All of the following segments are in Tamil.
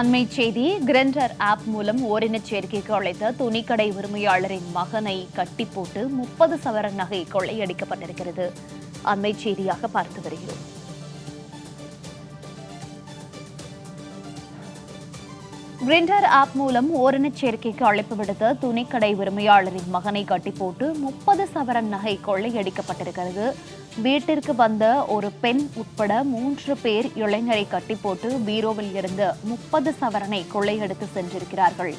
அண்மை செய்தி கிரெண்டர் ஆப் மூலம் ஓரினச் சேர்க்கைக்கு அழைத்த துணிக்கடை உரிமையாளரின் மகனை கட்டி போட்டு முப்பது சவரன் நகை கொள்ளையடிக்கப்பட்டிருக்கிறது. அண்மை செய்தியாக பார்த்து வருகிறோம். கிரிண்டர் ஆப் மூலம் ஓரினச் சேர்க்கைக்கு அழைப்பு விடுத்த துணிக்கடை உரிமையாளரின் மகனை கட்டி போட்டு முப்பது சவரன் நகை கொள்ளையடிக்கப்பட்டிருக்கிறது. வீட்டிற்கு வந்த ஒரு பெண் உட்பட மூன்று பேர் இளைஞரை கட்டி போட்டு பீரோவில் இருந்து முப்பது சவரனை கொள்ளையடித்து சென்றிருக்கிறார்கள்.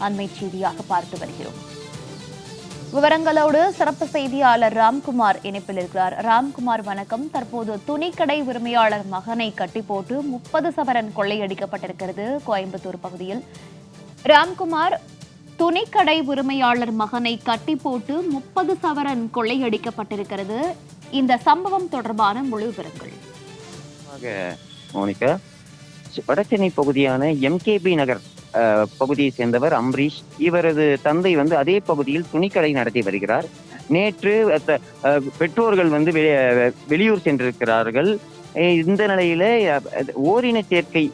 அண்மை செய்தியாக பார்த்து வருகிறோம். விவரங்களோடு சிறப்பு செய்தியாளர் ராம்குமார் இணைப்பில் இருக்கிறார். ராம்குமார் வணக்கம். தற்போது துணிக்கடை உரிமையாளர் மகனை கட்டி போட்டு முப்பது சவரன் கொள்ளையடிக்கப்பட்டிருக்கிறது கோயம்புத்தூர் பகுதியில். ராம்குமார் துணிக்கடை உரிமையாளர் மகனை கட்டி போட்டு முப்பது சவரன் கொள்ளையடிக்கப்பட்டிருக்கிறது. இந்த சம்பவம் தொடர்பான முழு விவரங்கள். மோனிகா வடசென்னை பகுதியான எம்கேபி நகர் பகுதியை சேர்ந்தவர் அம்பரீஷ் இவரது தந்தை வந்து அதே பகுதியில் துணிக்கடை நடத்தி வருகிறார். நேற்று அஹ், பெற்றோர்கள் வந்து வெளியூர் சென்றிருக்கிறார்கள். இந்த நிலையில ஓரின சேர்க்கை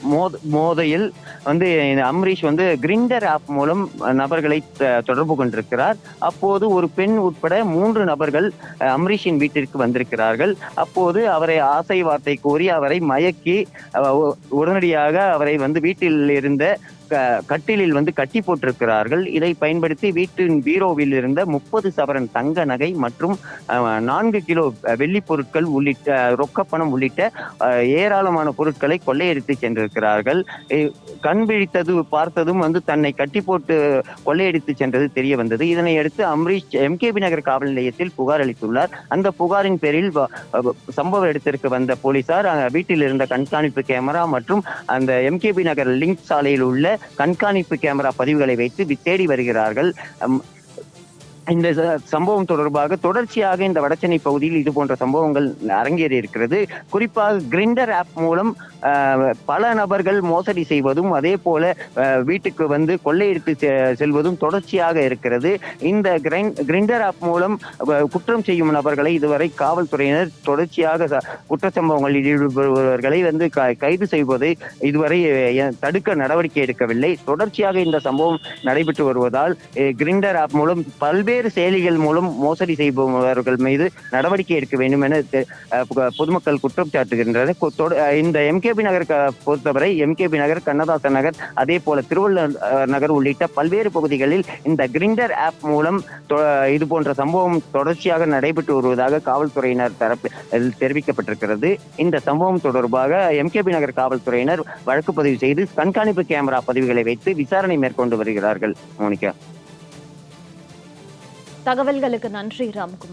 மோத- மோதையில் வந்து இந்த வந்து கிரிண்டர் ஆப் மூலம் நபர்களை தொடர்பு கொண்டிருக்கிறார். அப்போது ஒரு பெண் உட்பட மூன்று நபர்கள் அம்ரீஷின் வீட்டிற்கு வந்திருக்கிறார்கள். அப்போது அவரை ஆசை வார்த்தை கோரி அவரை மயக்கி உடனடியாக அவரை வந்து வீட்டில் இருந்த கட்டிலில் வந்து கட்டி போட்டிருக்கிறார்கள். இதை பயன்படுத்தி வீட்டின் பீரோவில் இருந்த முப்பது சவரன் தங்க நகை மற்றும் நான்கு கிலோ வெள்ளி பொருட்கள் உள்ளிட்ட ரொக்கப்பணம் உள்ளிட்ட ஏராளமான பொருட்களை கொள்ளையடித்து சென்றிருக்கிறார்கள். கண் விழித்தது பார்த்ததும் வந்து தன்னை கட்டி போட்டு கொள்ளையடித்து சென்றது தெரிய வந்தது. இதனை அடுத்து அம்ரீஷ் எம்கேபி நகர் காவல் நிலையத்தில் புகார் அளித்துள்ளார். அந்த புகாரின் பேரில் வ- சம்பவ இடத்திற்கு வந்த போலீசார் வீட்டில் இருந்த கண்காணிப்பு கேமரா மற்றும் அந்த எம்கேபி நகர் லிங்க் சாலையில் உள்ள கண்காணிப்பு கேமரா பதிவுகளை வைத்து தேடி வருகிறார்கள். இந்த சம்பவம் தொடர்பாக தொடர்ச்சியாக இந்த வடசென்னை பகுதியில் இது போன்ற சம்பவங்கள் அரங்கேறி இருக்கிறது. குறிப்பாக கிரிண்டர் ஆப் மூலம் பல நபர்கள் மோசடி செய்வதும் அதே போல வீட்டுக்கு வந்து கொள்ளையடித்து செ- செல்வதும் தொடர்ச்சியாக இருக்கிறது. இந்த கிரிண்டர் ஆப் மூலம் குற்றம் செய்யும் நபர்களை இதுவரை காவல்துறையினர் தொடர்ச்சியாக ச- குற்ற சம்பவங்களில் ஈடுபடுபவர்களை வந்து க- கைது செய்வதை இதுவரை தடுக்க நடவடிக்கை எடுக்கவில்லை. தொடர்ச்சியாக இந்த சம்பவம் நடைபெற்று வருவதால் கிரிண்டர் ஆப் மூலம் பல்வேறு பல்வேறு செயலிகள் மூலம் மோசடி செய்பவர்கள் மீது நடவடிக்கை எடுக்க வேண்டும் என பொதுமக்கள் குற்றம் சாட்டுகின்றனர். இந்த எம்கேபி நகர் பொறுத்தவரை எம்கேபி நகர் கண்ணதாசன் நகர் அதே போல திருவள்ளுவர் நகர் உள்ளிட்ட பல்வேறு பகுதிகளில் இந்த கிரிண்டர் ஆப் மூலம் இது போன்ற சம்பவம் தொடர்ச்சியாக நடைபெற்று வருவதாக காவல்துறையினர் தரப்பு தெரிவிக்கப்பட்டிருக்கிறது. இந்த சம்பவம் தொடர்பாக எம்கேபி நகர் காவல்துறையினர் வழக்கு பதிவு செய்து கண்காணிப்பு கேமரா பதிவுகளை வைத்து விசாரணை மேற்கொண்டு வருகிறார்கள். மோனிகா. தகவல்களுக்கு நன்றி ராம்குமார்.